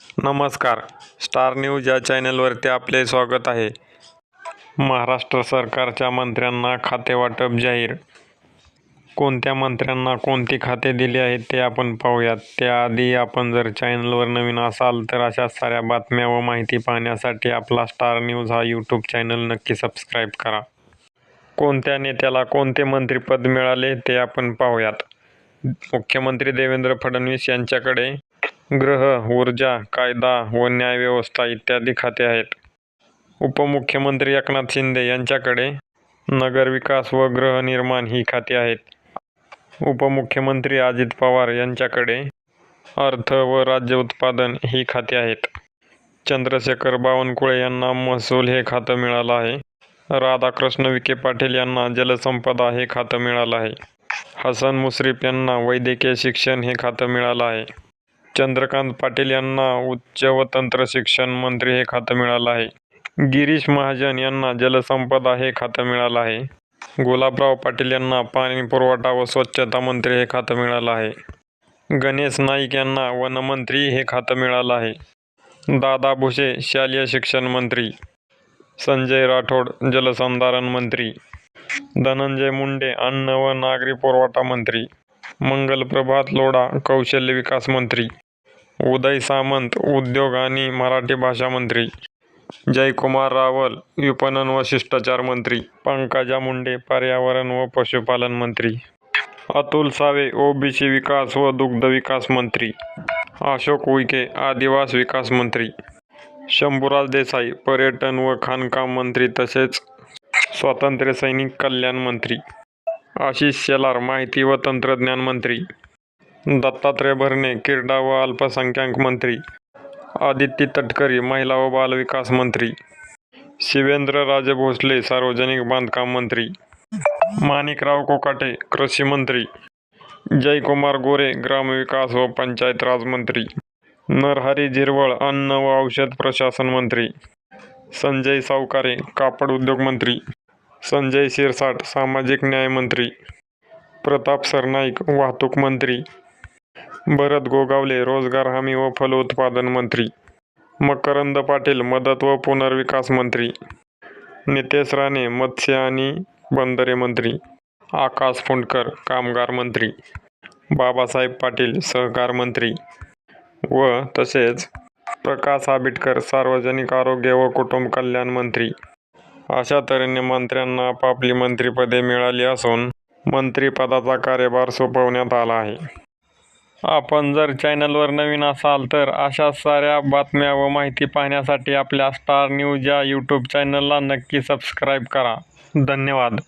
नमस्कार. Star news या चॅनलवरती आपले स्वागत आहे. महाराष्ट्र सरकारच्या मंत्र्यांना खातेवाटप जाहीर. कोणत्या मंत्र्यांना कोणती खाते दिली आहेत ते आपण पाहूयात. त्याआधी आपण जर चॅनलवर नवीन असाल तर अशा साऱ्या बातम्या व माहिती पाहण्यासाठी आपला स्टार न्यूज हा यूट्यूब चॅनल नक्की सबस्क्राईब करा. कोणत्या नेत्याला कोणते मंत्रिपद मिळाले ते आपण पाहूयात. मुख्यमंत्री देवेंद्र फडणवीस यांच्याकडे गृह ऊर्जा कायदा व न्यायव्यवस्था इत्यादी खाते आहेत. उपमुख्यमंत्री एकनाथ शिंदे यांच्याकडे नगरविकास व गृहनिर्माण ही खाती आहेत. उपमुख्यमंत्री अजित पवार यांच्याकडे अर्थ व राज्य उत्पादन ही खाती आहेत. चंद्रशेखर बावनकुळे यांना महसूल हे खातं मिळालं आहे. राधाकृष्ण विखे पाटील यांना जलसंपदा हे खातं मिळालं आहे. हसन मुश्रीफ यांना वैद्यकीय शिक्षण हे खातं मिळालं आहे. चंद्रकांत पाटील यांना उच्च व तंत्र शिक्षण मंत्री हे खातं मिळालं आहे. गिरीश महाजन यांना जलसंपदा हे खातं मिळालं आहे. गुलाबराव पाटील यांना पाणी पुरवठा व स्वच्छता मंत्री हे खातं मिळालं आहे. गणेश नाईक यांना वनमंत्री हे खातं मिळालं आहे. दादा भुसे शालेय शिक्षण मंत्री. संजय राठोड जलसंधारण मंत्री. धनंजय मुंडे अन्न व नागरी पुरवठा मंत्री. मंगलप्रभात लोढा कौशल्य विकास मंत्री. उदय सामंत उद्योग आणि मराठी भाषा मंत्री. जयकुमार रावल विपणन व शिष्टाचार मंत्री. पंकजा मुंडे पर्यावरण व पशुपालन मंत्री. अतुल सावे ओबीसी विकास व दुग्ध विकास मंत्री. अशोक उईके आदिवास विकास मंत्री. शंभूराज देसाई पर्यटन व खाणकाम मंत्री तसेच स्वातंत्र्य सैनिक कल्याण मंत्री. आशिष शेलार माहिती व तंत्रज्ञान मंत्री. दत्तात्रय भरणे, क्रीडा व अल्पसंख्याक मंत्री. आदित्य तटकरी, महिला व बालविकास मंत्री. शिवेंद्र राजे भोसले सार्वजनिक बांधकाम मंत्री. माणिकराव कोकाटे, कृषी मंत्री. जयकुमार गोरे ग्रामविकास व पंचायत राज मंत्री. नरहरी झिरवळ, अन्न व औषध प्रशासन मंत्री. संजय सावकारे, कापड उद्योग मंत्री. संजय शिरसाट सामाजिक न्यायमंत्री प्रताप सरनाईक वाहतूक मंत्री. भरत गोगावले रोजगार हमी व फलोत्पादन मंत्री. मकरंद पाटील मदत व पुनर्विकास मंत्री. नितेश राणे मत्स्य आणि बंदरे मंत्री. आकाश फुंडकर कामगार मंत्री. बाबासाहेब पाटील सहकार मंत्री. व तसेच प्रकाश आंबेडकर सार्वजनिक आरोग्य व कुटुंब कल्याण मंत्री. अशा तऱ्हेने मंत्र्यांना आपापली मंत्रिपदे मिळाली असून मंत्रिपदाचा कार्यभार सोपवण्यात आला आहे. आपण जर चॅनलवर नवीन असाल तर अशा साऱ्या बातम्या व माहिती पाहण्यासाठी आपल्या स्टार न्यूज या यूट्यूब चॅनलला नक्की सबस्क्राईब करा. धन्यवाद.